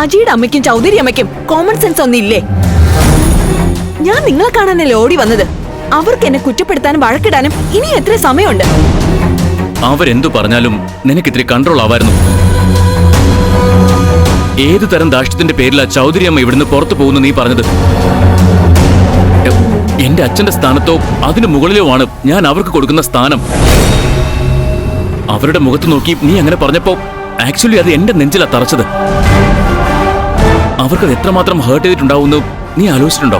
അജിയുടെ അമ്മയ്ക്കും ചൗധരി അമ്മയ്ക്കും common sense ഒന്നും ഇല്ലേ ഞാൻ നിങ്ങളെ കാണാനല്ലേ ഓടി വന്നത്? അവർക്ക് എന്നെ കുറ്റപ്പെടുത്താനും വഴക്കിടാനും ഇനി എത്ര സമയമുണ്ട്? അവരെന്തു പറഞ്ഞാലും നിനക്ക് ഇത്തിരി കൺട്രോൾ ആവായിരുന്നു. ഏതു തരം ദാഷ്ട്യത്തിന്റെ പേരിലാ ചൗധരി അമ്മ ഇവിടുന്ന് പുറത്തു പോകുന്നു നീ പറഞ്ഞത്? എന്റെ അച്ഛന്റെ സ്ഥാനത്തോ അതിനു മുകളിലോ ആണ് ഞാൻ അവർക്ക് കൊടുക്കുന്ന സ്ഥാനം. അവരുടെ മുഖത്ത് നോക്കി നീ അങ്ങനെ പറഞ്ഞപ്പോ ആക്ച്വലി അത് എന്റെ നെഞ്ചിലാ തറച്ചത്. അവർക്കത് എത്രമാത്രം ഹേർട്ട് ചെയ്തിട്ടുണ്ടാവുമെന്ന് നീ ആലോചിച്ചിട്ടുണ്ടോ?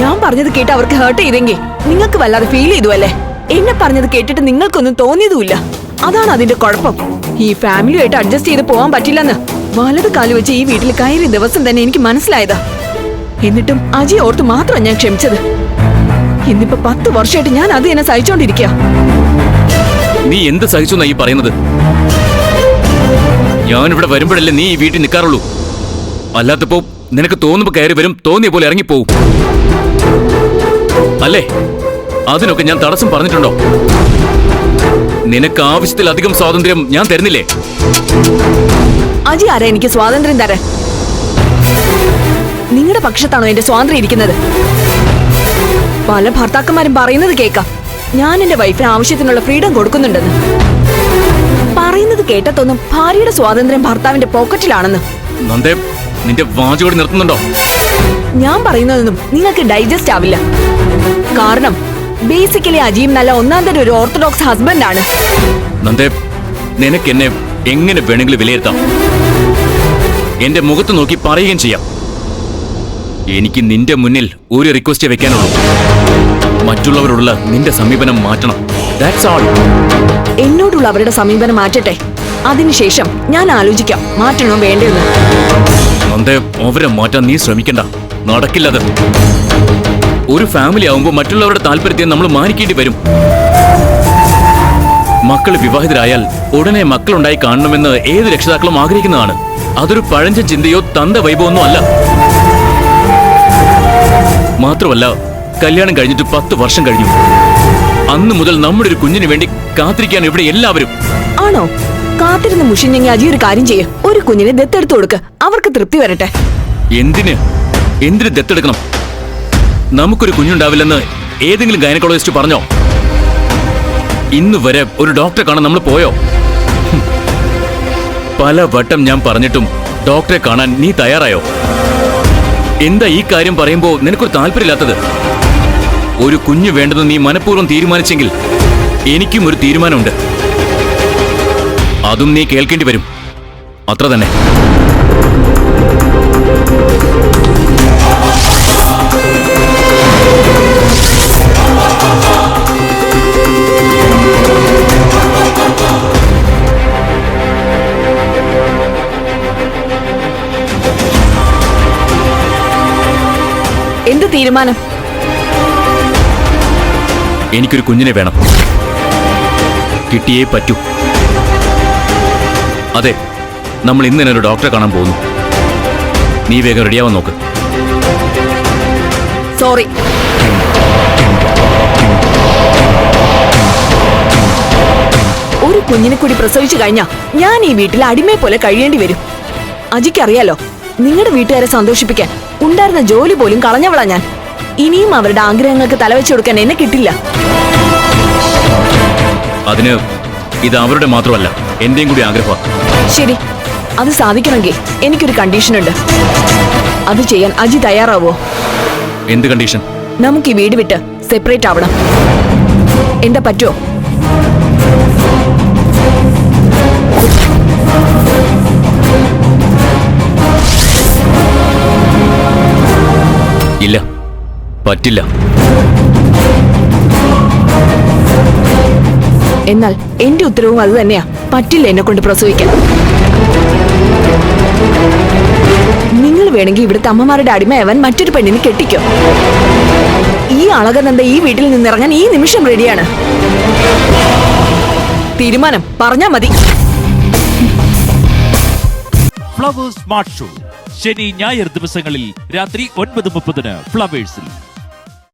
ഞാൻ പറഞ്ഞത് കേട്ട് അവർക്ക് ഹേർട്ട് ചെയ്തെങ്കിൽ നിങ്ങൾക്ക് വല്ലാതെ ഫീൽ ചെയ്തു അല്ലേ എന്നെ പറഞ്ഞത് കേട്ടിട്ട് നിങ്ങൾക്കൊന്നും തോന്നിയതുമില്ല. അതാണ് അതിന്റെ കുഴപ്പം. ഈ ഫാമിലിയായിട്ട് അഡ്ജസ്റ്റ് ചെയ്ത് പോകാൻ പറ്റില്ലെന്ന് വലത് കാൽ വെച്ച് ഈ വീട്ടിൽ കയറിയ ദിവസം തന്നെ എനിക്ക് മനസ്സിലായതാ. എന്നിട്ടും അജി ഓർത്ത് മാത്രമാണ് ഞാൻ ക്ഷമിച്ചത്. ഇന്നിപ്പോ പത്ത് വർഷമായിട്ട് ഞാൻ അത് എന്നെ സഹിച്ചോണ്ടിരിക്കുക നീ എന്ത് സഹിച്ചു ഈ പറയുന്നത്? ഞാനിവിടെ വരുമ്പോഴല്ലേ നീ ഈ വീട്ടിൽ നിൽക്കാറുള്ളൂ അല്ലാത്തപ്പോ നിനക്ക് തോന്നുമ്പോ കയറി വരും തോന്നിയ പോലെ ഇറങ്ങിപ്പോവും. അല്ലേ? അതിനൊക്കെ ഞാൻ തടസ്സം പറഞ്ഞിട്ടുണ്ടോ? നിനക്ക് ആവശ്യത്തിലധികം സ്വാതന്ത്ര്യം ഞാൻ തരുന്നില്ലേ? അജി ആരാ? എനിക്ക് സ്വാതന്ത്ര്യം തരാൻ. നിങ്ങളുടെ പക്ഷത്താണോ എന്റെ സ്വാതന്ത്ര്യം ഇരിക്കുന്നത്? പല ഭർത്താക്കന്മാരും പറയുന്നത് കേൾക്കാം ഞാൻ എന്റെ വൈഫിന് ആവശ്യത്തിനുള്ള ഫ്രീഡം കൊടുക്കുന്നുണ്ടെന്ന്. പറയുന്നത് കേട്ടതൊന്നും ഭാര്യയുടെ സ്വാതന്ത്ര്യം ഭർത്താവിന്റെ പോക്കറ്റിലാണെന്ന്. നന്ദേ നിന്റെ വാചോടി നിർത്തുന്നുണ്ടോ? ഞാൻ പറയുന്നതൊന്നും നിങ്ങൾക്ക് ഡൈജസ്റ്റ് ആവില്ല. കാരണം ബേസിക്കലി അജീം നല്ല ഒന്നാം തരം ഒരു ഓർത്തഡോക്സ് ഹസ്ബൻഡ് ആണ്. നന്ദേ നിനക്ക് എന്നെ എങ്ങനെ വേണമെങ്കിലും വിലയിരുത്താം. എന്റെ മുഖത്ത് നോക്കി പറയുകയും ചെയ്യാം. എനിക്ക് നിന്റെ മുന്നിൽ ഒരു റിക്വസ്റ്റ് വെക്കാനുള്ളൂ. മറ്റുള്ളവരോടുള്ള നിന്റെ സമീപനം മാറ്റണം. ദാറ്റ്സ് എന്നോടുള്ള അവരുടെ സമീപനം മാറ്റട്ടെ. അതിനുശേഷം ഞാൻ ആലോചിക്കാം മാറ്റണോ വേണ്ടെന്ന്. നന്ദേ അവരെ മാറ്റാൻ നീ ശ്രമിക്കണ്ട. നടക്കില്ലത്. ഒരു ഫാമിലി ആവുമ്പോൾ മറ്റുള്ളവരുടെ താല്പര്യത്തെ നമ്മൾ മാനിക്കേണ്ടി വരും. മക്കൾ വിവാഹിതരായാൽ ഉടനെ മക്കളുണ്ടായി കാണണമെന്ന് ഏത് രക്ഷിതാക്കളും ആഗ്രഹിക്കുന്നതാണ്. അതൊരു പഴഞ്ച ചിന്തയോ തന്ത വൈഭവമൊന്നും അല്ല. മാത്രമല്ല കല്യാണം കഴിഞ്ഞിട്ട് പത്ത് വർഷം കഴിഞ്ഞു. അന്ന് മുതൽ നമ്മുടെ ഒരു കുഞ്ഞിന് വേണ്ടി കാത്തിരിക്കാൻ ഇവിടെ എല്ലാവരും. ആണോ? കാത്തിരുന്ന് മുഷിഞ്ഞെങ്കിൽ അജി ഒരു കാര്യം ചെയ്യ. ഒരു കുഞ്ഞിനെ ദത്തെടുത്തു കൊടുക്ക. അവർക്ക് തൃപ്തി വരട്ടെ. എന്തിന്? എന്തിന് ദത്തെടുക്കണം? നമുക്കൊരു കുഞ്ഞുണ്ടാവില്ലെന്ന് ഏതെങ്കിലും ഗൈനക്കോളജിസ്റ്റ് പറഞ്ഞോ? ഇന്ന് വരെ ഒരു ഡോക്ടറെ കാണാൻ നമ്മൾ പോയോ? പല വട്ടം ഞാൻ പറഞ്ഞിട്ടും ഡോക്ടറെ കാണാൻ നീ തയ്യാറായോ? എന്താ ഈ കാര്യം പറയുമ്പോൾ നിനക്കൊരു താല്പര്യമില്ലാത്തത്? ഒരു കുഞ്ഞു വേണ്ടെന്ന് നീ മനഃപൂർവം തീരുമാനിച്ചെങ്കിൽ എനിക്കും ഒരു തീരുമാനമുണ്ട്. അതും നീ കേൾക്കേണ്ടി വരും. അത്ര തന്നെ. എന്ത് തീരുമാനം? എനിക്കൊരു കുഞ്ഞിനെ വേണം. കിട്ടിയേ പറ്റൂ. അതെ നമ്മൾ ഇന്ന് തന്നെ ഒരു ഡോക്ടറെ കാണാൻ പോകുന്നു. നീ വേഗം റെഡിയാവാൻ നോക്ക്. സോറി. ഒരു കുഞ്ഞിനെ കൂടി പ്രസവിച്ചു കഴിഞ്ഞാ ഞാൻ ഈ വീട്ടിൽ അടിമയെ പോലെ കഴിയേണ്ടി വരും. അജിക്കറിയാലോ നിങ്ങളുടെ വീട്ടുകാരെ സന്തോഷിപ്പിക്കാൻ ഉണ്ടായിരുന്ന ജോലി പോലും കളഞ്ഞവളാ ഞാൻ. ഇനിയും അവരുടെ ആഗ്രഹങ്ങൾക്ക് തലവെച്ചു കൊടുക്കാൻ എന്നെ കിട്ടില്ല. അതിന് ഇത് അവരുടെ മാത്രമല്ല എന്റെയും കൂടി ആഗ്രഹമാണ് ശരി അത് സാധിക്കണമെങ്കിൽ എനിക്കൊരു കണ്ടീഷൻ ഉണ്ട്. അത് ചെയ്യാൻ അജി തയ്യാറാവോ? എന്ത് കണ്ടീഷൻ നമുക്ക് ഈ വീട് വിട്ട് സെപ്പറേറ്റ് ആവണം. എന്താ പറ്റുമോ പറ്റില്ല. എന്നാൽ എന്റെ ഉത്തരവും അത് തന്നെയാ. പറ്റില്ല എന്നെ കൊണ്ട് പ്രസവിക്കാൻ. നിങ്ങൾ വേണമെങ്കിൽ ഇവിടുത്തെ അമ്മമാരുടെ അടിമയാവാൻ മറ്റൊരു പെണ്ണിന് കെട്ടിക്കോ. ഈ അളകനന്ദ ഈ വീട്ടിൽ നിന്നിറങ്ങാൻ ഈ നിമിഷം റെഡിയാണ് തീരുമാനം. പറഞ്ഞാ മതി. ഫ്ലവേഴ്സ് സ്മാർട്ട് ഷോ ശനി ഞായർ ദിവസങ്ങളിൽ രാത്രി ഒൻപത് മുപ്പതിന് ഫ്ലവേഴ്സിൽ